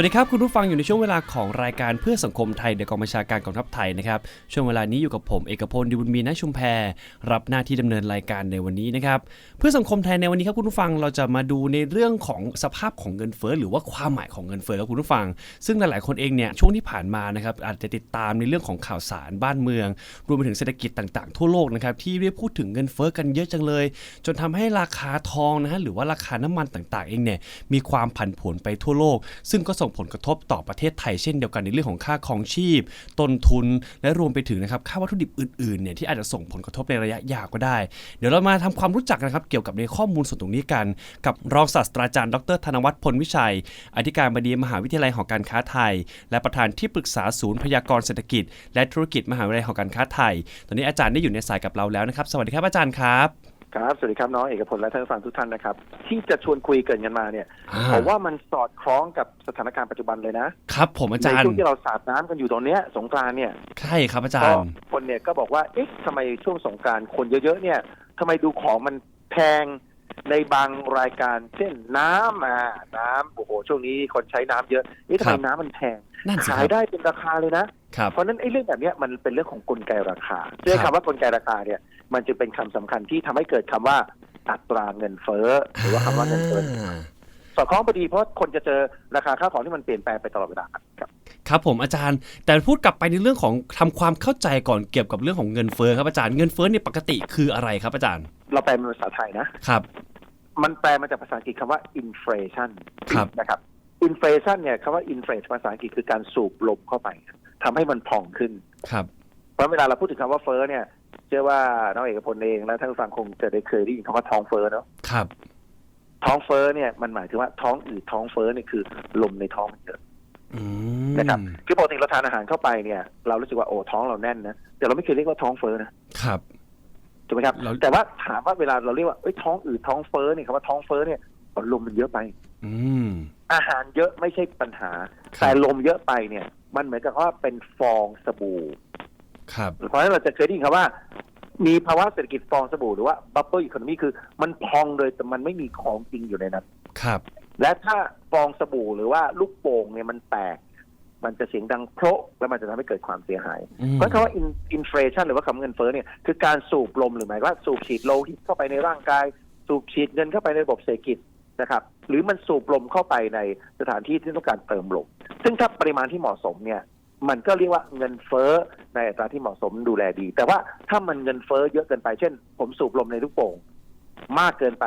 วัสดีครับ คุณผู้ฟังอยู่ในช่วงเวลาของรายการเพื่อสังคมไทยโดยกองบัญชาการกองทัพไทยนะครับช่วงเวลานี้อยู่กับผมเอกพลดิบุญมีณชุมแพรรับหน้าที่ดำเนินรายการในวันนี้นะครับเพื่อสังคมไทยในวันนี้ครับคุณผู้ฟังเราจะมาดูในเรื่องของสภาพของเงินเฟ้อหรือว่าความหมายของเงินเฟ้อครับคุณผู้ฟัง ซึ่งหลายๆคนเองเนี่ยช่วงที่ผ่านมานะครับอาจจะติดตามในเรื่องของข่าวสารบ้านเมือง รวมไปถึงเศรษฐกิจต่างๆ ทั่วโลกนะครับที่ได้พูดถึงเงินเฟ้อกันเยอะจังเลย จนทำให้ราคาทองนะฮะหรือว่าราคาน้ำมันต่างๆ เองเนี่ยมีความผันผวนไปทั่วโลก ซึ่งก็ส่งผลกระทบต่อประเทศไทยเช่นเดียวกันในเรื่องของค่าครองชีพ ต้นทุน และรวมไปถึงนะครับค่าวัตถุดิบอื่นๆเนี่ยที่อาจจะส่งผลกระทบในระยะยาวก็ได้ เดี๋ยวเรามาทำความรู้จักนะครับเกี่ยวกับในข้อมูลส่วนตรงนี้กัน กับรองศาสตราจารย์ดรธนวัฒน์พลวิชัย อธิการบดีมหาวิทยาลัยหอการค้าไทย และประธานที่ปรึกษาศูนย์พยากรเศรษฐกิจ และธุรกิจมหาวิทยาลัยหอการค้าไทย ตอนนี้อาจารย์ได้อยู่ในสายกับเราแล้วนะครับ สวัสดีครับอาจารย์ครับ ครับ สวัสดีครับน้องเอกพลและท่านผู้ฟังทุกท่านนะครับ ที่จะชวนคุยเกรินกันมาเนี่ยอ่าผมว่ามันสอดคล้องกับสถานการณ์ปัจจุบันเลยนะครับ ผมอาในจารย์ช่วงที่เราสาดน้ำกันอยู่ตอนเนี้ยสงกรานต์เนี่ยใช่ครับอาจาก็รย์คนเนี่ยก็บอกว่าเอ๊ะทำไมช่วงสงกรานต์คนเยอะๆเนี่ยทำไมดูของมันแพง ในบางรายการเช่นน้ำอ่าน้ำโอ้โหช่วงนี้คนใช้น้ำเยอะเอ๊ะทำไมน้ำมันแพงนั่นสิขาคยรับได้เป็นราคาเลยนะ ครับ เพราะฉะนั้นไอ้เรื่องแบบเนี้ยมันเป็นเรื่องของกลไกราคาใช้คำว่ากลไกราคาเนี่ย มันจึงเป็นคำสำคัญที่ทำให้เกิดคำว่าอัตราเงินเฟ้อหรือว่าคำว่าเงินเฟ้ออ่าสอดคล้องพอดีเพราะคนจะเจอราคาข้าวของที่มันเปลี่ยนแปลงไปตลอดเวลาครับ ครับผมอาจารย์ แต่พูดกลับไปในเรื่องของทำความเข้าใจก่อนเกี่ยวกับเรื่องของเงินเฟ้อครับอาจารย์เงินเฟ้อเนี่ยปกติคืออะไรครับอาจารย์ เราแปลเป็นภาษาไทยนะครับ มันแปลมาจากภาษาอังกฤษคำว่า inflation ครับ นะครับ inflation เนี่ยคำว่า inflate ภาษาอังกฤษคือการสูบลมเข้าไปทำให้มันพองขึ้น ครับ เพราะเวลาเราพูดถึงคำว่าเฟ้อเนี่ย เชื่อว่าน้องเอกพลเองและท่านผู้ฟังคงจะได้เคยได้ยินคำว่าท้องเฟ้อเนาะ ครับ ท้องเฟ้อเนี่ยมันหมายถึงว่าท้องอืดท้องเฟ้อเนี่ยคือลมในท้องมันเยอะ อืมนะครับ คือปกติเราทานอาหารเข้าไปเนี่ย เรารู้สึกว่าโอ้ท้องเราแน่นนะแต่เราไม่เคยเรียกว่าท้องเฟ้อนะครับ ถูกไหมครับ เรา แต่ว่าถามว่าเวลาเราเรียกว่าเอ้ยท้องอืดท้องเฟ้อเนี่ยคำว่าท้องเฟ้อเนี่ยอ๋อลมมันเยอะไป อืม อาหารเยอะไม่ใช่ปัญหา ครับ แต่ลมเยอะไปเนี่ย มันเหมือนกับว่าเป็นฟองสบู่ ครับ เพราะฉะนั้นเราจะเคยได้ยินคำว่า มีภาวะเศรษฐกิจฟองสบู่หรือว่าบับเบิลอีโคโนมีคือมันพองเลยแต่มันไม่มีของจริงอยู่ในนั้น ครับ และถ้าฟองสบู่หรือว่าลูกโป่งเนี่ยมันแตก มันจะเสียงดังโพะแล้วมันจะทำให้เกิดความเสียหายอืมเพราะคำว่าอินฟลชันหรือว่าคำว่าเงินเฟ้อเนี่ยคือการสูบลมหรือหมายว่าสูบฉีดโลหิตเข้าไปในร่างกาย สูบฉีดเงินเข้าไปในระบบเศรษฐกิจนะครับหรือมันสูบลมเข้าไปในสถานที่ที่ต้องการเติมลมซึ่งถ้าปริมาณที่เหมาะสมเนี่ยมันก็เรียกว่าเงินเฟ้อในอัตราที่เหมาะสมดูแลดี แต่ว่าถ้ามันเงินเฟ้อเยอะเกินไปเช่น ผมสูบลมในลูกโป่งมากเกินไป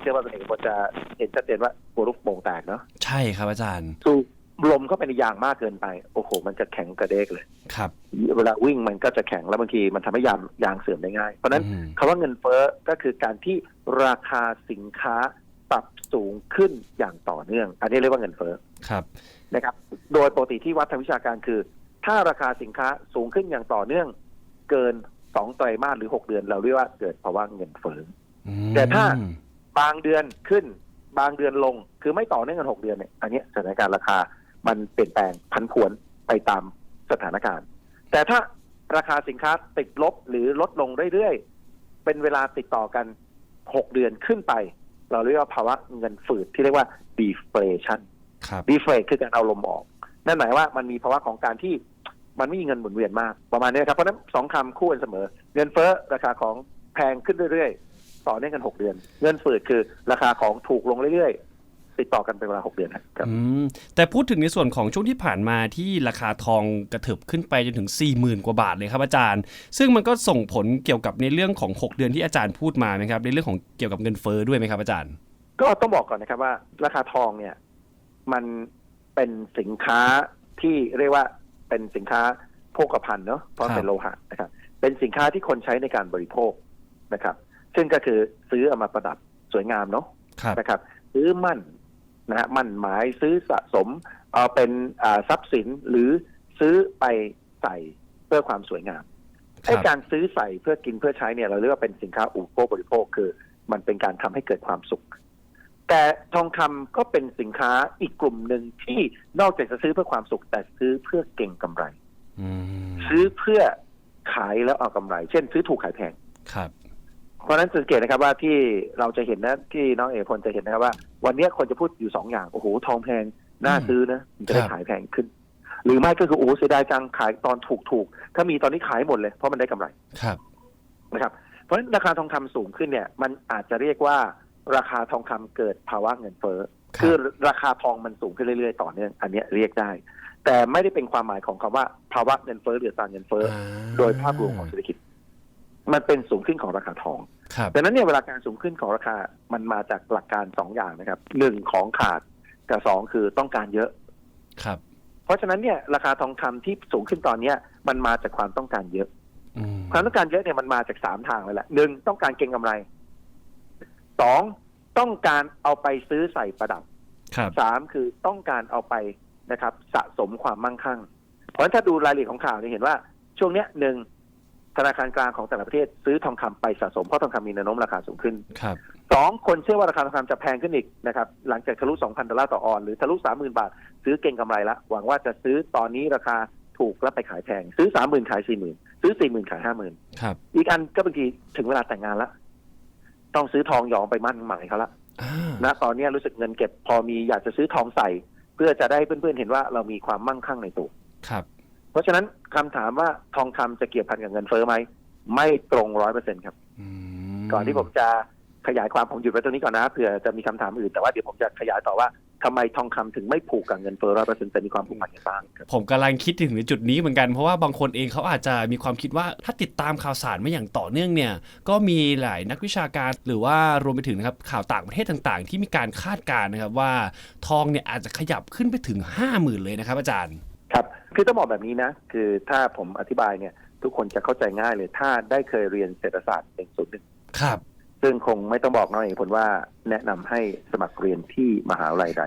เชื่อว่าเป็นเอกพลจะเห็นชัดเจนว่าตัวลูกโป่งแตกเนาะใช่ครับอาจารย์สูบ ลมเข้าไปในยางมากเกินไป โอ้โห มันจะแข็งกระเดกเลย ครับ เวลาวิ่งมันก็จะแข็งแล้วบางทีมันทำให้ยางยางเสื่อมได้ง่าย เพราะฉะนั้นอืมคำว่าเงินเฟ้อก็คือการที่ราคาสินค้าปรับสูงขึ้นอย่างต่อเนื่อง อันนี้เรียกว่าเงินเฟ้อครับนะครับ โดยปกติที่วัดทางวิชาการคือ ถ้าราคาสินค้าสูงขึ้นอย่างต่อเนื่องเกินสองไตรมาสหรือหกเดือนเราเรียกว่าเกิดภาวะเงินเฟ้ออืมแต่ถ้าบางเดือนขึ้นบางเดือนลงคือไม่ต่อเนื่องกันหกเดือนเนี่ยอันเนี้ยสถานการณ์ราคา มันเปลี่ยนแปลงพันผวนไปตามสถานการณ์ แต่ถ้าราคาสินค้าติดลบหรือลดลงเรื่อยๆ เป็นเวลาติดต่อกันหกเดือนขึ้นไป เราเรียกว่าภาวะเงินฝืดที่เรียกว่า deflation ครับ deflate คือการเอาลมออก นั่นหมายว่ามันมีภาวะของการที่มันไม่มีเงินหมุนเวียนมากประมาณนี้ครับ เพราะฉะนั้นสองคำคู่กันเสมอ เงินเฟ้อราคาของแพงขึ้นเรื่อยๆ ต่อเนื่องกันหกเดือน เงินฝืดคือราคาของถูกลงเรื่อยๆ ติดต่อกันเป็นเวลาหกเดือนครับอืมแต่พูดถึงในส่วนของช่วงที่ผ่านมาที่ราคาทองกระเถิบขึ้นไปจนถึง 4 0,000 กว่าบาทเลยครับอาจารย์ ซึ่งมันก็ส่งผลเกี่ยวกับในเรื่องของ 6 เดือนที่อาจารย์พูดมาไหมครับ ในเรื่องของเกี่ยวกับเงินเฟ้อด้วยไหมครับอาจารย์ ก็ต้องบอกก่อนนะครับว่า ราคาทองเนี่ยมันเป็นสินค้าที่เรียกว่าเป็นสินค้าโภคภัณฑ์เนาะเพราะครับเป็นโลหะนะครับ เป็นสินค้าที่คนใช้ในการบริโภคนะครับ ซึ่งก็คือซื้อเอามาประดับสวยงามเนาะครับนะครับซื้อมั่น นะฮะมั่นหมายซื้อสะสมเอาเป็นอ่าทรัพย์สินหรือซื้อไปใส่เพื่อความสวยงามคไอ้รับการซื้อใส่เพื่อกินเพื่อใช้เนี่ยเราเรียกว่าเป็นสินค้าอุปโภคบริโภคคือ มันเป็นการทำให้เกิดความสุข แต่ทองคำก็เป็นสินค้าอีกกลุ่มหนึ่งที่นอกจากจะซื้อเพื่อความสุข แต่ซื้อเพื่อเก่งกำไรอืมซื้อเพื่อขายแล้วเอากำไร เช่น ซื้อถูกขายแพงครับ เพราะฉะนั้นสังเกตนะครับว่าที่เราจะเห็นนะที่น้องเอกพลจะเห็นนะครับว่า วันนี้คนจะพูดอยู่สองอย่าง โอ้โห ทองแพงน่าซื้อนะมันจะได้ครับขายแพงขึ้น หรือไม่ก็คือโอ้โหเสียดายจังขายตอนถูกถูกๆถ้ามีตอนนี้ขายหมดเลย เพราะมันได้กำไรครับนะครับ เพราะฉะนั้นราคาทองคำสูงขึ้นเนี่ย มันอาจจะเรียกว่าราคาทองคำเกิดภาวะเงินเฟ้อครับคือราคาทองมันสูงขึ้นเรื่อยๆ ต่อเนื่องอันเนี้ยเรียกได้ แต่ไม่ได้เป็นความหมายของคำว่าภาวะเงินเฟ้อหรืออัตราเงินเฟ้อออ่าโดยภาพรวมของเศรษฐกิจ มันเป็นสูงขึ้นของราคาทองครับ ดังนั้นเนี่ยเวลาการสูงขึ้นของราคามันมาจากหลักการสองอย่างนะครับหนึ่งของขาดกับสองคือต้องการเยอะครับ เพราะฉะนั้นเนี่ยราคาทองคำที่สูงขึ้นตอนเนี้ย มันมาจากความต้องการเยอะอืมความต้องการเยอะเนี่ยมันมาจากสามทางเลยแหละหนึ่งต้องการเก็งกำไรสองต้องการเอาไปซื้อใส่ประดับครับสามคือต้องการเอาไปนะครับ สะสมความมั่งคั่ง เพราะฉะนั้นถ้าดูรายละเอียดของข่าวจะเห็นว่า ช่วงเนี้ยหนึ่ง ธนาคารกลางของแต่ละประเทศซื้อทองคำไปสะสมเพราะทองคำมีแนวโน้มราคาสูงขึ้นครับสองคนเชื่อว่าราคาทองคำจะแพงขึ้นอีกนะครับหลังจากทะลุ2,000ดอลลาร์ต่อออนซ์หรือทะลุ30,000บาท ซื้อเก่งกำไรละหวังว่าจะซื้อตอนนี้ราคาถูกแล้วไปขายแพงซื้อ30,000ขาย40,000ซื้อ40,000ขาย50,000ครับอีกอันก็บางทีถึงเวลาแต่งงานละต้องซื้อทองหยองไปมั่นหมายเขาละอ่านะตอนนี้รู้สึกเงินเก็บพอมีอยากจะซื้อทองใส่ เพื่อจะได้ให้เพื่อนๆเห็นว่าเรามีความมั่งคั่งในตัวครับเพ ราะฉะนั้นคำถามว่าทองคำจะเกี่ยวพันกับเงินเฟ้อไหมไม่ตรงร้อยเปอร์เซ็นครับอืมก่อนที่ผมจะขยายความผมหยุดไว้ตรงนี้ก่อนนะเผื่อจะมีคำถามอื่นแต่ว่าเดี๋ยวผมจะขยายต่อว่าทำไมทองคำถึงไม่ผูกกับเงินเฟ้อร้อยเปอร์เซ็นต์แต่มีความผูกพันกันบ้างครับผมกำลังคิดถึงในจุดนี้เหมือนกันเพราะว่าบางคนเองเขาอาจจะมีความคิดว่าถ้าติดตามข่าวสารมาอย่างต่อเนื่องเนี่ย ก็มีหลายนักวิชาการหรือว่ารวมไปถึงนะครับข่าวต่างประเทศต่าง ๆ ที่มีการคาดการณ์นะครับว่าทองเนี่ยอาจจะขยับขึ้นไปถึง 5 0,000 เลยนะครับอาจารย์ ครับคือต้องบอกแบบนี้นะ คือถ้าผมอธิบายเนี่ย ทุกคนจะเข้าใจง่ายเลย ถ้าได้เคยเรียนเศรษฐศาสตร์หนึ่งศูนย์หนึ่งครับ ซึ่งคงไม่ต้องบอกน้องเอกผลว่าแนะนำให้สมัครเรียนที่มหาวิทยาลัยใด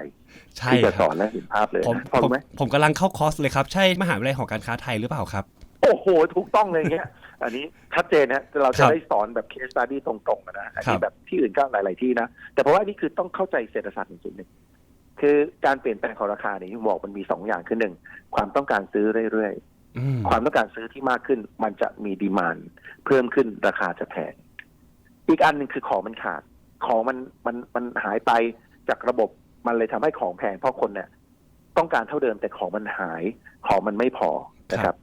ใช่ที่จะคสรัอบนและเห็นภาพเลยผมนะพอผมรู้ไหมผมกำลังเข้าคอร์สเลยครับ ใช่มหาวิทยาลัยหอการค้าไทยหรือเปล่าครับ โอ้โห ถูกต้องเลยเงี้ยอันนี้ชัดเจนนะเราคจะรับได้สอนแบบเคสตัดดี้ตรงๆอะนะอันครันี้บแบบที่อื่นก็หลาย ๆ ที่นะ แต่เพราะว่านี่คือต้องเข้าใจเศรษฐศาสตร์หนึ่งจุดหนึ่ง คือการเปลี่ยนแปลงของราคาเนี่ยที่ผมบอกมันมีสองอย่างคือหนึ่งความต้องการซื้อเรื่อยอืมๆความต้องการซื้อที่มากขึ้น มันจะมีดีมานเพิ่มขึ้นราคาจะแพงอีกอันหนึ่งคือของมันขาด ของมันมันมันหายไปจากระบบมันเลยทำให้ของแพงเพราะคนเนี่ยต้องการเท่าเดิมแต่ของมันหายของมันไม่พอนะครับ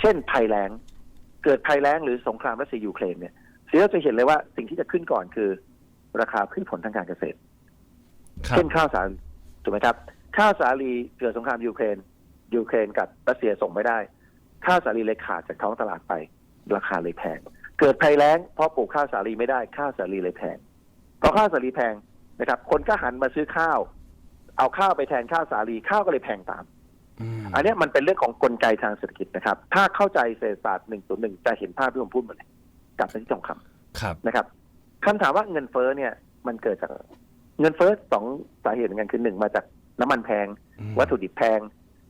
เช่นภัยแล้ง เกิดภัยแล้งหรือสงครามรัสเซียยูเครนเนี่ยสิ่งที่เราจะเห็นเลยว่าสิ่งที่จะขึ้นก่อนคือ ราคาพืชผลทางการเกษตรครับเช่นข้าวสาลี ถูกไหมครับข้าวสาลีเกิดสงครามยูเครนยูเครนกับรัสเซียส่งไม่ได้ข้าวสาลีเลยขาดจากท้องตลาดไป ราคาเลยแพงเกิดภัยแล้งเพราะปลูกข้าวสาลีไม่ได้ข้าวสาลีเลยแพงเพราะข้าวสาลีแพงนะครับ คนก็หันมาซื้อข้าว เอาข้าวไปแทนข้าวสาลีข้าวก็เลยแพงตามอืมอันเนี้ยมันเป็นเรื่องของกลไกทางเศรษฐกิจนะครับ ถ้าเข้าใจเศรษฐศาสตร์หนึ่งศูนย์หนึ่งจะเห็นภาพที่ผมพูดหมดเลยกลับไปที่ทองคำครับนะครับคำถามว่าเงินเฟ้อเนี่ย มันเกิดจาก เงินเฟ้อสองสาเหตุเหมือนกันคือหนึ่งมาจากน้ำมันแพงอืมวัตถุดิบแพง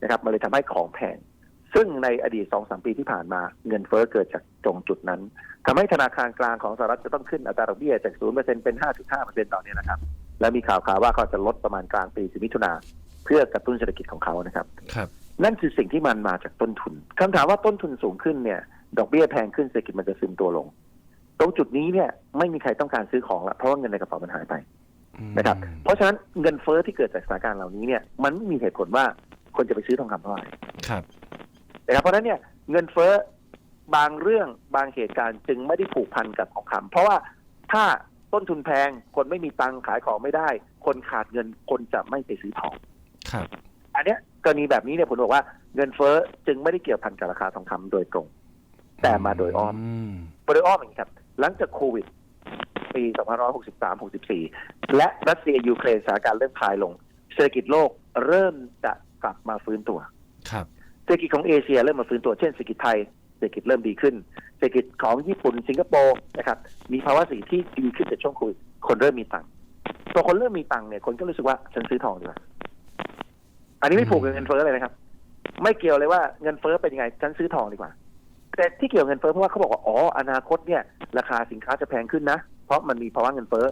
นะครับมันเลยทำให้ของแพง ซึ่งในอดีตสองสามปีที่ผ่านมา เงินเฟ้อเกิดจากตรงจุดนั้นทำให้ธนาคารกลางของสหรัฐจะต้องขึ้นอัตราดอกเบี้ยจากศูนย์เปอร์เซ็นเป็นห้าจุดห้าเปอร์เซ็นตอนนี้นะครับ แล้วมีข่าวข่าวว่าเขาจะลดประมาณกลางปีสิมิถุนาเพื่อกระตุ้นเศรษฐกิจของเขานะครับครับ นั่นคือสิ่งที่มันมาจากต้นทุนคำถามว่าต้นทุนสูงขึ้นเนี่ย ดอกเบี้ยแพงขึ้นเศรษฐกิจมันจะซึมตัวลง ตรงจุดนี้เนี่ยไม่มีใครต้องการซื้อของละเพราะว่าเงินในกระเป๋ามันหายไป นะครับ เพราะฉะนั้นเงินเฟ้อที่เกิดจากสถานการณ์เหล่านี้เนี่ย มันไม่มีเหตุผลว่าคนจะไปซื้อทองคำเท่าไหร่ครับนะครับเพราะฉะนั้นเนี่ยเงินเฟ้อบางเรื่องบางเหตุการณ์จึงไม่ได้ผูกพันกับทองคำเพราะว่าถ้าต้นทุนแพง คนไม่มีตังค์ขายของไม่ได้ คนขาดเงินคนจะไม่ไปซื้อทองครับ อันเนี้ยกรณีแบบนี้เนี่ยผมบอกว่าเงินเฟ้อจึงไม่ได้เกี่ยวพันกับราคาทองคำโดยตรง แต่มาโดยอ้อมมโดยอ้อมอย่างนี้ครับ หลังจากโควิด ปี 2563-64 และรัสเซียยูเครนสถานการณ์เริ่มคลายลง เศรษฐกิจโลกเริ่มจะกลับมาฟื้นตัวครับเศรษฐกิจของเอเชียเริ่มมาฟื้นตัวเช่นเศรษฐกิจไทยเศรษฐกิจเริ่มดีขึ้น เศรษฐกิจของญี่ปุ่นสิงคโปร์นะครับมีภาวะเศรษฐกิจที่ดีขึ้นจากช่วงโควิดคนเริ่มมีตังค์พอคนเริ่มมีตังค์เนี่ยคนก็รู้สึกว่าฉันซื้อทองดีกว่าอันนี้ไม่ผูกกับเงินเฟ้อเลยนะครับ ไม่เกี่ยวเลยว่าเงินเฟ้อเป็นยังไงฉันซื้อทองดีกว่า แต่ที่เกี่ยวกับเงินเฟ้อเพราะว่าเขาบอกว่าอ๋ออนาคตเนี่ย ราคาสินค้าจะแพงขึ้นนะเพ ราะมันมีภาวะเงินเฟ้อ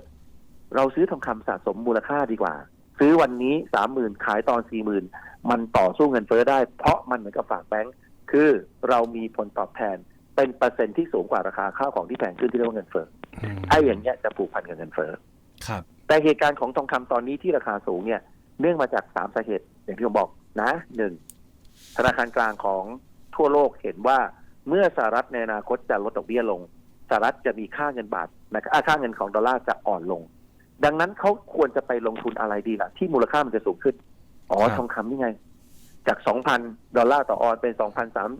เราซื้อทองคำสะสมมูลค่าดีกว่า ซื้อวันนี้สามหมื่นขายตอนสี่หมื่นมันต่อสู้เงินเฟ้อได้ เพราะมันเหมือนกับฝากแบงก์คือเรามีผลตอบแทนเป็นเปอร์เซ็นต์ที่สูงกว่าราคาข้าวของที่แพงขึ้นที่เรียกว่าเงินเฟ้ออืมไอ้อย่างเงี้ยจะผูกพันกับเงินเฟ้อครับ แต่เหตุการณ์ของทองคำตอนนี้ที่ราคาสูงเนี่ยเนื่องมาจากสามสาเหตุอย่างที่ผมบอกนะหนึ่งธนาคารกลางของทั่วโลกเห็นว่าเมื่อสหรัฐในอนาคตจะลดดอกเบี้ยลง สหรัฐจะมีค่าเงินบาทนะครับอ่าค่าเงินของดอลลาร์จะอ่อนลง ดังนั้นเขาควรจะไปลงทุนอะไรดีล่ะ ที่มูลค่ามันจะสูงขึ้น อ๋อครับทองคำนี่ไง จาก2,000ดอลลาร์ต่อออนเป็น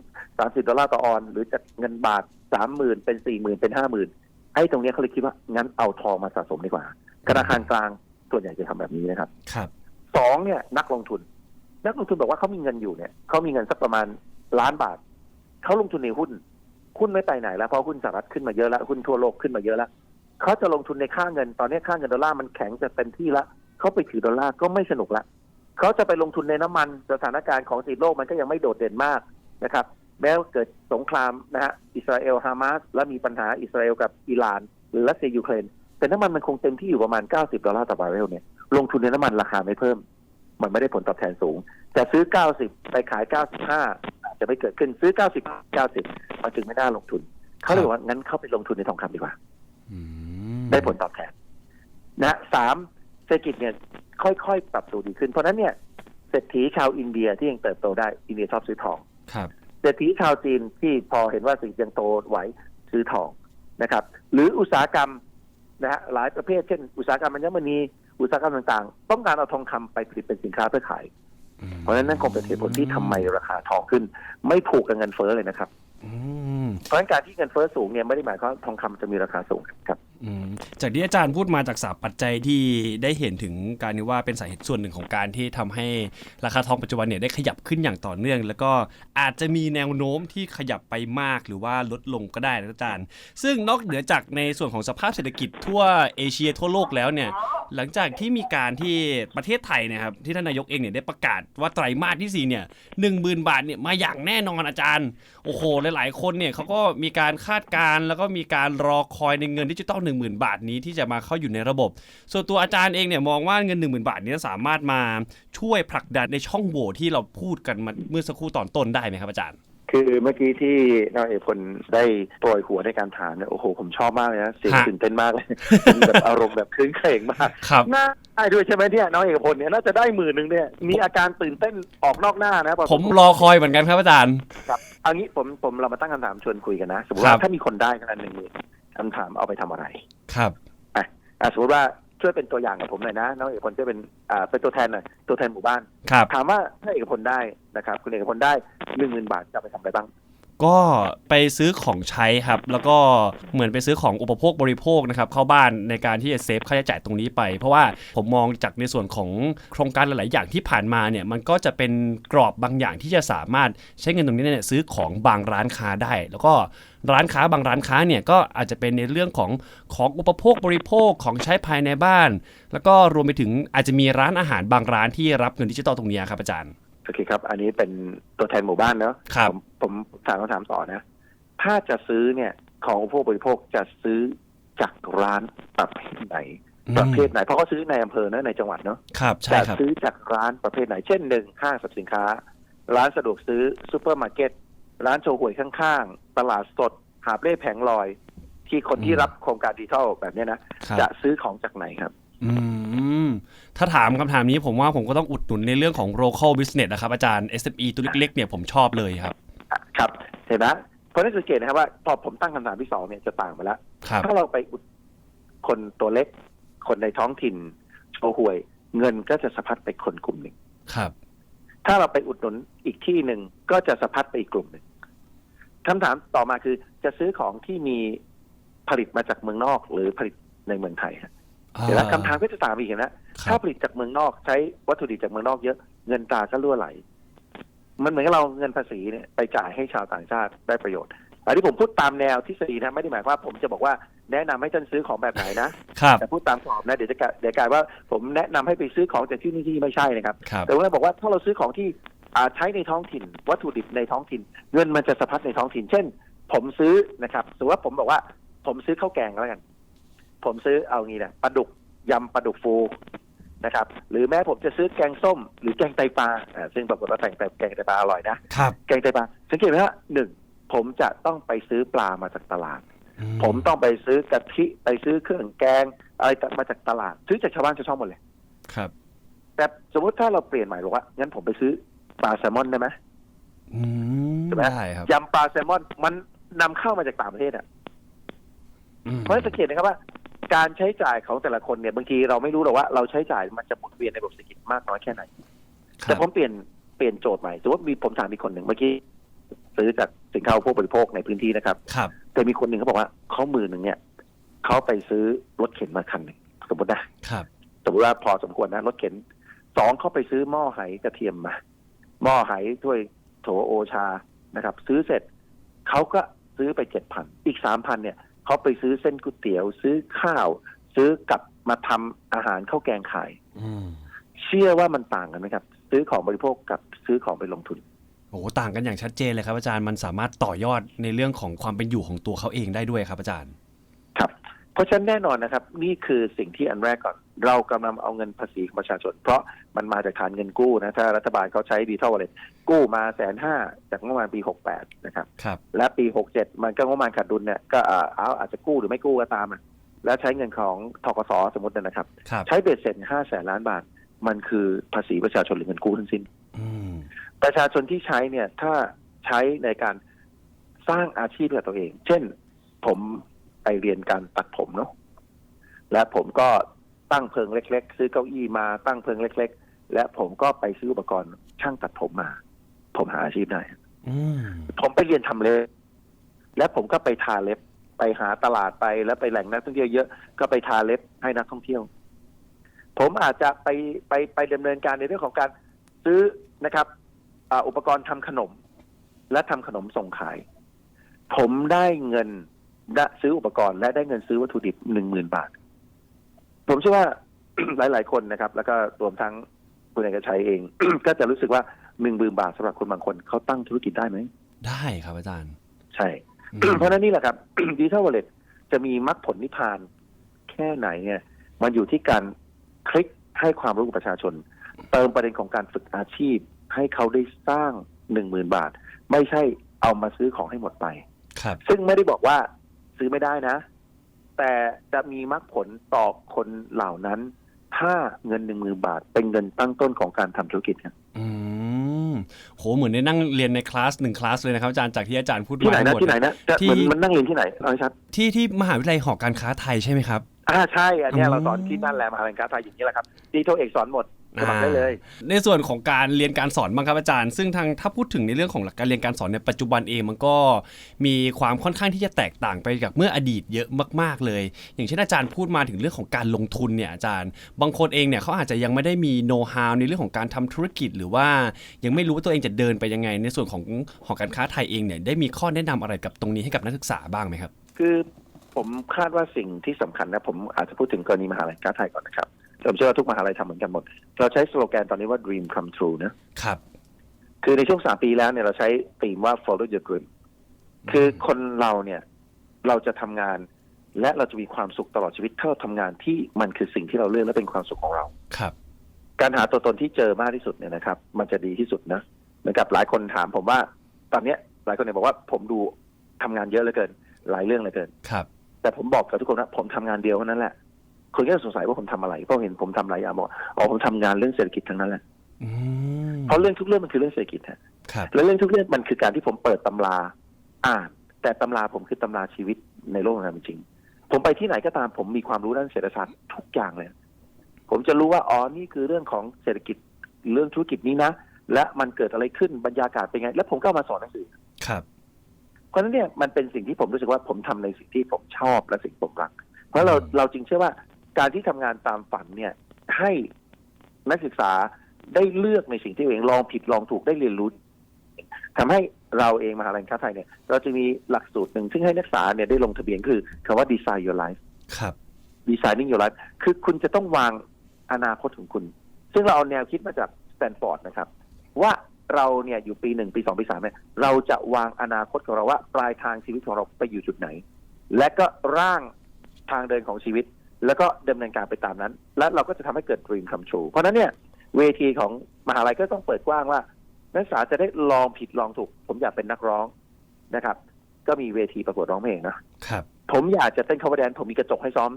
2,030ดอลลาร์ต่อออน หรือจากเงินบาท30,000เป็น40,000เป็น50,000ไอ้ตรงเนี้ยเขาเลยคิดว่างั้นเอาทองมาสะสมดีกว่าธนาคารกลางส่วนใหญ่จะทำแบบนี้นะครับ ครับสองเนี่ย นักลงทุน นักลงทุนบอกว่าเขามีเงินอยู่เนี่ยเขามีเงินสักประมาณล้านบาทเขาลงทุนในหุ้น หุ้นไม่ไปไหนแล้วเพราะหุ้นสหรัฐขึ้นมาเยอะแล้วหุ้นทั่วโลกขึ้นมาเยอะแล้วเขาจะลงทุนในค่าเงินตอนนี้ค่าเงินดอลลาร์มันแข็งจะเต็มที่ละเขาไปถือดอลลาร์ก็ไม่สนุกละเขาจะไปลงทุนในน้ำมันสถานการณ์ของสีโลกมันก็ยังไม่โดดเด่นมากนะครับ แม้ว่าเกิดสงครามนะฮะอิสราเอลฮามาสและมีปัญหาอิสราเอลกับอิหร่าน หรือรัสเซียยูเครนแต่น้ำมันมันคงเต็มที่อยู่ประมาณ 90 ดอลลาร์ต่อบาร์เรลเนี่ยลงทุนในน้ำมันราคาไม่เพิ่ม มันไม่ได้ผลตอบแทนสูง แต่ซื้อ 90 ไปขาย 95อา จจะไม่เกิดขึ้นซื้อ 90 90มันจึงไม่น่าลงทุน เขาเลยบอกว่างั้นเข้าไปลงทุนในทองคำดีกว่าอืมได้ผลตอบแทนนะสามเศรษฐกิจเนี่ยค่อยๆปรับตัวดีขึ้น เพราะฉะนั้นเนี่ยเศรษฐีชาวอินเดียที่ยังเติบโตได้อินเดียชอบซื้อทองครับเศรษฐีชาวจีนที่พอเห็นว่าสิ่งยังโตไหวซื้อทองนะครับ หรืออุตสาหกรรมนะฮะหลายประเภทเช่น อุตสาหกรรมอัญมณีอุตสาหกรรมต่างๆ ต้องการเอาทองคำไปผลิตเป็นสินค้าเพื่อขาย เพราะฉะนั้นนั่นคงเป็นเหตุผลที่ทำไมราคาทองขึ้น ไม่ผูกกับเงินเฟ้อเลยนะครับเพราะฉะนั้นการที่เงินเฟ้อสูงเนี่ยไม่ได้หมายความว่าทองคำจะมีราคาสูงครับ อืมจากที่อาจารย์พูดมาจากสาปัจจัยที่ได้เห็นถึงการนี้ว่าเป็นสาเหตุส่วนหนึ่งของการที่ทำให้ราคาทองปัจจุบันเนี่ยได้ขยับขึ้นอย่างต่อเนื่อง แล้วก็อาจจะมีแนวโน้มที่ขยับไปมากหรือว่าลดลงก็ได้นะอาจารย์ ซึ่งนอกเหนือจากในส่วนของสภาพเศรษฐกิจทั่วเอเชียทั่วโลกแล้วเนี่ยหลังจากที่มีการที่ประเทศไทยเนะครับที่ท่านนายกเองเนี่ยได้ประกาศว่าไตรมาสที่สี่เนี่ยหนึ่งหมื่นบาทเนี่ยมาอย่างแน่นอนอาจารย์โอ้โหหลาย ๆ คนเนี่ยเขาก็มีการคาดการณ์แล้วก็มีการรอคอยในเงินดิจิตอล1 0,000 บาทนี้ที่จะมาเข้าอยู่ในระบบ ส่วนตัวอาจารย์เองเนี่ยมองว่าเงิน 1 0,000 บาทนี้สามารถมาช่วยผลักดันในช่องโหว่ที่เราพูดกันมาเมื่อสักครู่ตอนต้นได้ไหมครับอาจารย์คือเมื่อกี้ที่นายเอกพลได้โปรยหัวในการถามเนี่ยโอ้โหผมชอบมากเลยนะเสียงฮะตื่นเต้นมากเลยเป็นแบบอารมณ์แบบคลื้นเครงมากครับน่าได้ด้วยใช่ไหมเนี่ยน้องเอกพลเนี่ยน่าจะได้หมื่นหนึ่งเนี่ยมีอาการตื่นเต้นออกนอกหน้านะผมรอคอยเหมือนกันครับอาจารย์ครับเอางี้ผมผมเรามาตั้งคำถามชวนคุยกันนะ สมมติครัว่าบถ้ามีคนได้กันหนึ่งหมื่น คำถามเอาไปทำอะไร ครับอะอะสมมติว่าช่วยเป็นตัวอย่างกับผมหน่อยนะน้องเอกพลช่วยเป็นอ่าเป็นตัวแทนหน่อยตัวแทนหมู่บ้านครับถามว่าถ้าเอกพลได้นะครับ คุณเอกพลได้หนึ่งหมื่นบาทจะเอาไปทำอะไรบ้างก็ไปซื้อของใช้ครับ แล้วก็เหมือนไปซื้อของอุปโภคบริโภคนะครับเข้าบ้านในการที่จะเซฟค่าใช้จ่ายตรงนี้ไป เพราะว่าผมมองจากในส่วนของโครงการหลาย ๆ อย่างที่ผ่านมาเนี่ยมันก็จะเป็นกรอบบางอย่างที่จะสามารถใช้เงินตรงนี้เนี่ยซื้อของบางร้านค้าได้ แล้วก็ ร้านค้าบางร้านค้าเนี่ยก็อาจจะเป็นในเรื่องของของอุปโภคบริโภคของใช้ภายในบ้าน แล้วก็รวมไปถึงอาจจะมีร้านอาหารบางร้านที่รับเงินดิจิตอลตรงนี้ครับอาจารย์โอเคครับ อันนี้เป็นตัวแทนหมู่บ้านเนอะครับผมผมถามคำถามต่อนะ ถ้าจะซื้อเนี่ยของอุปโภคบริโภคจะซื้อจากร้านประเภทไหนประเภทไหน เพราะเขาซื้อในอำเภอเนอะในจังหวัดเนอะครับใช่จะครับซื้อจากร้านประเภทไหน เช่นหนึ่งห้างสรรพสินค้า ร้านสะดวกซื้อซูเปอร์มาร์เก็ต ร้านโชว์หวยข้างๆ ตลาดสด หาบเล่แผงลอย ที่คนที่อืมรับโครงการดิจิทัลแบบเนี้ยนะครับจะซื้อของจากไหนครับ อืม ถ้าถามคำถามนี้ผมว่าผมก็ต้องอุดหนุนในเรื่องของ local business นะครับ อาจารย์ SME ตัวเล็กๆเนี่ยผมชอบเลยครับ ครับ เห็นไหมเพราะนั่นสังเกตนะครับว่า พอผมตั้งคำถามที่สองเนี่ยจะต่างไปแล้วครับถ้าเราไปอุดคนตัวเล็ก คนในท้องถิ่นโชว์หวย เงินก็จะสะพัดไปคนกลุ่มหนึ่งครับ ถ้าเราไปอุดหนุนอีกที่หนึ่งก็จะสะพัดไปอีกกลุ่มหนึ่ง คำถามต่อมาคือจะซื้อของที่มีผลิตมาจากเมืองนอกหรือผลิตในเมืองไทยฮะเดี๋ยวนะคำถามก็จะตามอีกนะครัถ้าบผลิตจากเมืองนอกใช้วัตถุดิบจากเมืองนอกเยอะเงินตราก็รั่วไหล มันเหมือนกับเราเงินภาษีเนี่ยไปจ่ายให้ชาวต่างชาติได้ประโยชน์อันนี้ผมพูดตามแนวทฤษฎีนะไม่ได้หมายความว่าผมจะบอกว่าแนะนำให้ท่านซื้อของแบบไหนนะครับแต่พูดตามกรอบนะเดี๋ยวจะกลายเดี๋ยวกลายว่าผมแนะนำให้ไปซื้อของจากที่นี่ที่ไม่ใช่นะครับครับแต่ว่าบอกว่าถ้าเราซื้อของที่อ่า ใช้ในท้องถิ่น วัตถุดิบในท้องถิ่น เงินมันจะสะพัดในท้องถิ่น เช่น ผมซื้อนะครับสมมติว่าผมบอกว่า ผมซื้อข้าวแกงแล้วกัน ผมซื้อเอางี้นะปลาดุกยำปลาดุกฟูนะครับ หรือแม้ผมจะซื้อแกงส้ม หรือแกงไตปลาอ่าซึ่งปรากฏว่าแกงไตแกงไตปลาอร่อยนะครับแกงไตปลาสังเกตไหมว่าหนึ่งผมจะต้องไปซื้อปลามาจากตลาดอืผมต้องไปซื้อกะทิไปซื้อเครื่องแกงอะไรมาจากตลาด ซื้อจากชาวบ้านชาวช่องหมดเลย ครับ แต่สมมติถ้าเราเปลี่ยนใหม่บอกว่างั้นผมไปซื้อ ปลาแซลมอนได้ไหมอืมใช่ไหมได้ครับยำปลาแซลมอนมันนำเข้ามาจากต่างประเทศอะอืมเพราะฉะนั้นสังเกตนะครับว่า การใช้จ่ายของแต่ละคนเนี่ยบางทีเราไม่รู้หรอกว่าเราใช้จ่ายมันจะหมุนเวียนในระบบเศรษฐกิจมากน้อยแค่ไหนคแต่รับผมเปลี่ยนเปลี่ยนโจทย์ใหม่สมมติมีผมถามมีคนหนึ่งเมื่อกี้ซื้อจากสินค้าอุปโภคบริโภคในพื้นที่นะครับครับแต่มีคนหนึ่งเขาบอกว่าเขามือหนึ่งเนี่ยเขาไปซื้อรถเข็นมาคันหนึ่งสมมตินะครับ สมมติว่าพอสมควรนะรถเข็นสองเขาไปซื้อหม้อไหกระเทียมมา หม้อไหถ้วยโถโอชานะครับ ซื้อเสร็จเขาก็ซื้อไปเจ็ดพันอีกสามพันเนี่ยเขาไปซื้อเส้นก๋วยเตี๋ยว ซื้อข้าว ซื้อกลับมาทำอาหารข้าวแกงขายอืมเชื่อว่ามันต่างกันไหมครับ ซื้อของบริโภคกับซื้อของไปลงทุนโอ้โหต่างกันอย่างชัดเจนเลยครับอาจารย์มันสามารถต่อยอดในเรื่องของความเป็นอยู่ของตัวเขาเองได้ด้วยครับอาจารย์ ครับ เพราะฉะนั้นแน่นอนนะครับ นี่คือสิ่งที่อันแรกก่อน เรากำลังเอาเงินภาษีของประชาชน เพราะมันมาจากฐานเงินกู้นะถ้ารัฐบาลเขาใช้ดีเท่าเลยกู้มาแสนห้าจากงบประมาณปีหกแปดนะครับครับ และปีหกเจ็ดมันก็งบประมาณขาดดุลเนี่ยก็อ่าเอาอาจจะกู้หรือไม่กู้ก็ตามอะแล้วใช้เงินของทกสสมมตินะครับครับ ใช้เบ็ดเสร็จห้าแสนล้านบาท มันคือภาษีประชาชนหรือเงินกู้ทั้งสิ้นอืมประชาชนที่ใช้เนี่ย ถ้าใช้ในการสร้างอาชีพให้กับตัวเอง เช่น ผมไปเรียนการตัดผมเนาะและผมก็ ตั้งเพิงเล็ก ๆ ซื้อเก้าอี้มาตั้งเพิงเล็ก ๆ และผมก็ไปซื้ออุปกรณ์ช่างตัดผมมา ผมหาอาชีพได้อืมผมไปเรียนทำเล็บและผมก็ไปทาเล็บ ไปหาตลาดไปแล้วไปแหล่งนักท่องเที่ยวเยอะก็ไปทาเล็บให้นักท่องเที่ยว ผมอาจจะไปไปไปดำเนินการในเรื่องของการซื้อนะครับอ่าอุปกรณ์ทำขนม และทำขนมส่งขาย ผมได้เงินได้ซื้ออุปกรณ์และได้เงินซื้อวัตถุดิบหนึ่งหมื่นบาท ผมเชื่อว่าหลาย ๆ คนนะครับ แล้วก็รวมทั้งคุณเอกชัยเอง ก็จะรู้สึกว่าหนึ่งหมื่นบาทสำหรับคนบางคนเขาตั้งธุรกิจได้ไหม ได้ครับอาจารย์ ใช่อืมเพราะฉะนั้นนี่แหละครับดิจิทัลวอลเล็ตจะมีมรรคผลนิพพาน แค่ไหนเนี่ยมันอยู่ที่การคลิกให้ความรู้กับประชาชน เติมประเด็นของการฝึกอาชีพ ให้เขาได้สร้างหนึ่งหมื่นบาท ไม่ใช่เอามาซื้อของให้หมดไป ครับ ซึ่งไม่ได้บอกว่าซื้อไม่ได้นะ แต่จะมีมรรคผลต่อคนเหล่านั้น ถ้าเงินหนึ่งหมื่นบาท เป็นเงินตั้งต้นของการทำธุรกิจครับอืมโหเหมือนได้นั่งเรียนในคลาสหนึ่งคลาสเลยนะครับอาจารย์จากที่อาจารย์พูดที่ไหนมานะทั้งมดที่ไหนนะจะที่เหมือนมันนั่งเรียนที่ไหนเอาให้ชัดที่ที่มหาวิทยาลัยหอการค้าไทยใช่ไหมครับอ่าใช่อันเนี้ยอืมเราสอนที่นั่นแหละมหาลัยการไทยอย่างนี้แหละครับดีโทเอกสอนหมด สมัครได้เลย ในส่วนของการเรียนการสอนบ้างครับอาจารย์ ซึ่งทางถ้าพูดถึงในเรื่องของหลักการเรียนการสอนในปัจจุบันเองมันก็มีความค่อนข้างที่จะแตกต่างไปจากเมื่ออดีตเยอะมาก ๆเลย อย่างเช่นอาจารย์พูดมาถึงเรื่องของการลงทุนเนี่ยอาจารย์ บางคนเองเนี่ยเขาอาจจะยังไม่ได้มีโน้ตฮาวในเรื่องของการทำธุรกิจ หรือว่ายังไม่รู้ว่าตัวเองจะเดินไปยังไง ในส่วนของหอการค้าไทยเองเนี่ยได้มีข้อแนะนำอะไรกับตรงนี้ให้กับนักศึกษาบ้างไหมครับ คือผมคาดว่าสิ่งที่สำคัญนะผมอาจจะพูดถึงกรณีมหาลัยการไทยก่อนนะครับ ผมเชื่อว่าทุกมหาลัยทำเหมือนกันหมด เราใช้สโลแกนตอนนี้ว่า dream come true นะครับ คือในช่วงสามปีแล้วเนี่ยเราใช้ธีมว่า follow your dream คือคนเราเนี่ยเราจะทำงาน และเราจะมีความสุขตลอดชีวิตถ้าเราทำงานที่มันคือสิ่งที่เราเลือกและเป็นความสุขของเรา ครับ การหาตัวตนที่เจอมากที่สุดเนี่ยนะครับ มันจะดีที่สุดนะเหมือนกับหลายคนถามผมว่า ตอนเนี้ย หลายคนเนี่ยบอกว่าผมดูทำงานเยอะเหลือเกิน หลายเรื่องเหลือเกิน ครับ แต่ผมบอกกับทุกคนนะผมทำงานเดียวเท่านั้นแหละ คนก็จะสงสัยว่าผมทำอะไรเพราะเห็นผมทำหลายอย่างบอกอ๋อผมทำงานเรื่องเศรษฐกิจทั้งนั้นแหละอืมเพราะเรื่องทุกเรื่องมันคือเรื่องเศรษฐกิจฮะครับและเรื่องทุกเรื่องมันคือการที่ผมเปิดตำราอ่านแต่ตำราผมคือตำราชีวิตในโลกงานจริง ผมไปที่ไหนก็ตามผมมีความรู้ด้านเศรษฐศาสตร์ทุกอย่างเลย ผมจะรู้ว่าอ๋อนี่คือเรื่องของเศรษฐกิจเรื่องธุรกิจนี้นะและมันเกิดอะไรขึ้นบรรยากาศเป็นไง แล้วผมก็เอามาสอนหนังสือครับเพราะฉะนั้นเนี่ยมันเป็นสิ่งที่ผมรู้สึกว่าผมทำในสิ่งที่ผมชอบและสิ่งที่ผมรัก เพราะเราอืมเราจึงเชื่อว่า การที่ทำงานตามฝันเนี่ยให้นักศึกษาได้เลือกในสิ่งที่ตัวเองลองผิดลองถูกได้เรียนรู้ทำให้เราเองมหาลัยการค้าไทยเนี่ย เราจะมีหลักสูตรหนึ่งซึ่งให้นักศึกษาเนี่ยได้ลงทะเบียนคือคำว่า design your life ครับ designing your life คือคุณจะต้องวางอนาคตของคุณ ซึ่งเราเอาแนวคิดมาจากสแตนฟอร์ดนะครับ ว่าเราเนี่ยอยู่ปีหนึ่งปีสองปีสามเนี่ยเราจะวางอนาคตของเราว่าปลายทางชีวิตของเราไปอยู่จุดไหน และก็ร่างทางเดินของชีวิต แล้วก็ดำเนินการไปตามนั้น และเราก็จะทำให้เกิด dream come true เพราะฉะนั้นเนี่ยเวทีของมหาลัยก็ต้องเปิดกว้างว่านักศึกษาจะได้ลองผิดลองถูก ผมอยากเป็นนักร้องนะครับ ก็มีเวทีประกวดร้องเพลงนะครับผมอยากจะเต้น cover dance ผมมีกระจกให้ซ้อม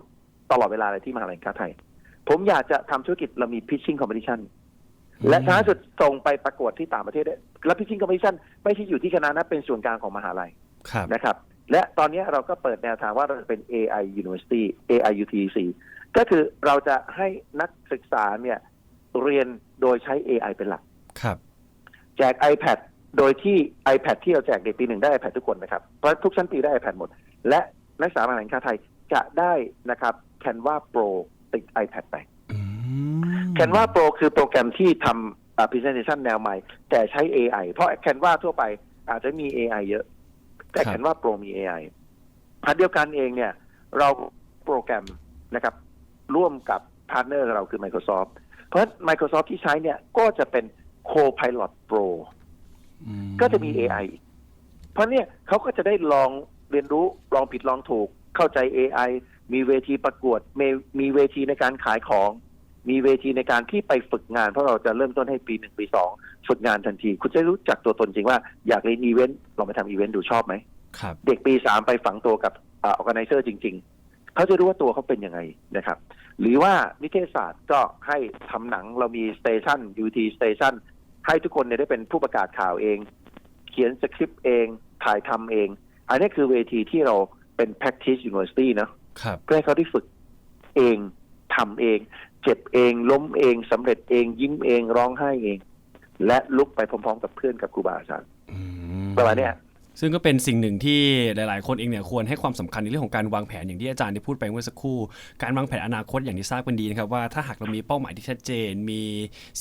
ตลอดเวลาเลยที่มหาลัยการค้าไทย ผมอยากจะทำธุรกิจเรามี pitching competition และท้ายสุดส่งไปประกวดที่ต่างประเทศด้วยและ pitching competition ไม่ใช่อยู่ที่คณะนะเป็นส่วนกลางของมหาลัยครับนะครับ และตอนนี้เราก็เปิดแนวทางว่าเราจะเป็น AI University AI UTC ก็คือเราจะให้นักศึกษาเนี่ยเรียนโดยใช้ AI เป็นหลัก ครับ แจก iPad โดยที่ iPad ที่เราแจกเด็กปีหนึ่งได้ iPad ทุกคนนะครับ เพราะทุกชั้นปีได้ iPad หมด และนักศึกษามหาวิทยาลัยแห่งชาติไทยจะได้นะครับ Canva Pro ติด iPad ไปอืม Canva Pro คือโปรแกรมที่ทำอ่า presentation แนวใหม่ แต่ใช้ AI เพราะ Canva ทั่วไปอาจจะมี AI เยอะ แต่ Canva Pro มี AI อันเดียวกันเองเนี่ย เราโปรแกรมนะครับ ร่วมกับพาร์ทเนอร์เราคือ Microsoft เพราะฉะนั้น Microsoft ที่ใช้เนี่ยก็จะเป็น Copilot Pro อืมก็จะมี AI อีกเพราะเนี่ยเขาก็จะได้ลองเรียนรู้ลองผิดลองถูก เข้าใจ AI มีเวทีประกวดมีมีเวทีในการขายของ มีเวทีในการที่ไปฝึกงาน เพราะเราจะเริ่มต้นให้ปีหนึ่งปีสอง ฝึกงานทันที คุณจะรู้จักตัวตนจริงว่าอยากเรียนอีเวนต์ลองไปทำอีเวนต์ดูชอบไหมครับเด็กปีสามไปฝังตัวกับออแกไนเซอร์จริง ๆ เขาจะรู้ว่าตัวเขาเป็นยังไงนะครับ หรือว่านิเทศศาสตร์ก็ให้ทำหนังเรามีสเตชัน UT Station ให้ทุกคนเนี่ยได้เป็นผู้ประกาศข่าวเอง เขียนสคริปต์เอง ถ่ายทำเอง อันนี้คือเวทีที่เราเป็น practice university เนอะครับเพื่อให้เขาได้ฝึกเองทำเอง เจ็บเอง ล้มเองสำเร็จเองยิ้มเองร้องไห้เอง และลุกไปพร้อมๆ กับเพื่อนกับครูบาอาจารย์อืมประมาณเนี้ย ซึ่งก็เป็นสิ่งหนึ่งที่หลาย ๆ คนเองเนี่ยควรให้ความสำคัญในเรื่องของการวางแผนอย่างที่อาจารย์ได้พูดไปเมื่อสักครู่ การวางแผนอนาคตอย่างที่ทราบกันดีนะครับว่าถ้าหากเรามีเป้าหมายที่ชัดเจน มี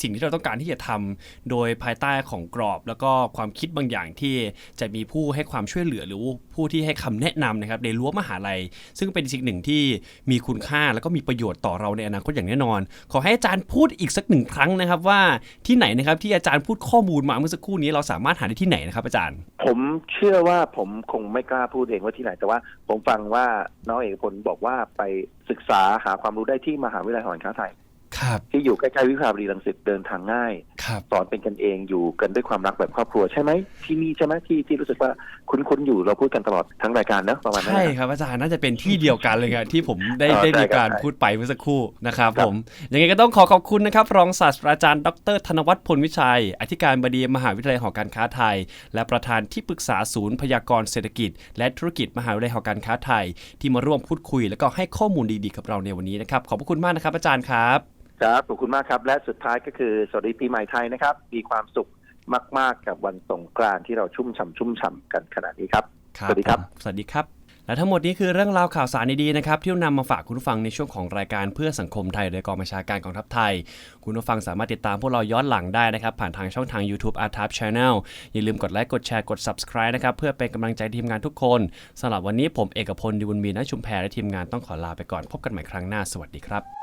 สิ่งที่เราต้องการที่จะทำโดยภายใต้ของกรอบ แล้วก็ความคิดบางอย่างที่จะมีผู้ให้ความช่วยเหลือหรือผู้ที่ให้คำแนะนำนะครับในรั้วมหาลัย ซึ่งเป็นสิ่งหนึ่งที่มีคุณค่าแล้วก็มีประโยชน์ต่อเราในอนาคตอย่างแน่นอน ขอให้อาจารย์พูดอีกสักหนึ่งครั้งนะครับว่าที่ไหนนะครับที่อาจารย์พูดข้อมูลมาเมื่อสักครู่นี้เราสามารถหาได้ที่ไหนนะครับอาจารย์ ผมเชื่อว่าผมคงไม่กล้าพูดเองว่าที่ไหน แต่ว่าผมฟังว่าน้องเอกพลบอกว่าไปศึกษาหาความรู้ได้ที่มหาวิทยาลัยหอการค้าไทย ที่อยู่ใกล้ๆวิภาวดีรังสิตเดินทางง่ายครับสอนเป็นกันเองอยู่กันด้วยความรักแบบครอบครัวใช่ไหมที่นี่ใช่ไหมที่ที่รู้สึกว่าคุ้นๆอยู่เราพูดกันตลอดทั้งรายการเนอะประมาณนั้นใช่นะครับอาจารย์น่าจะเป็นที่เดียวกันเลยครับที่ผมได้อ๋อได้มีใช่ครับการใช่พูดไปเมื่อสักครู่นะครับครับผมยังไงก็ต้องขอขอบคุณนะครับรองศาสตราจารย์ ดร ธนวัฒน์พลวิชัย อธิการบดีมหาวิทยาลัยหอการค้าไทย และประธานที่ปรึกษาศูนย์พยากรณ์เศรษฐกิจ และธุรกิจมหาวิทยาลัยหอการค้าไทย ที่มาร่วมพูดคุย แล้วก็ให้ข้อมูลดีๆกับเราในวันนี้นะครับขอบพระคุณมากนะครับอาจารย์ครับ ครับขอบคุณมากครับ และสุดท้ายก็คือสวัสดีปีใหม่ไทยนะครับ มีความสุขมาก ๆ กับวันสงกรานต์ที่เราชุ่มฉ่ำชุ่มฉ่ำกันขนาดนี้ครับ สวัสดีครับผมสวัสดีครับ และทั้งหมดนี้คือเรื่องราวข่าวสารดีๆนะครับที่นำมาฝากคุณผู้ฟังในช่วงของรายการเพื่อสังคมไทยโดยกองบัญชาการกองทัพไทย คุณผู้ฟังสามารถติดตามพวกเราย้อนหลังได้นะครับ ผ่านทางช่องทาง YouTube Art Tab Channel อย่าลืมกดไลค์กดแชร์กด Subscribe นะครับเพื่อเป็นกำลังใจทีมงานทุกคนสำหรับวันนี้ผมเอกพลดิบุญมีณชุมแพรและทีมงานต้องขอลาไปก่อนพบกันใหม่ครั้งหน้าสวัสดีครับ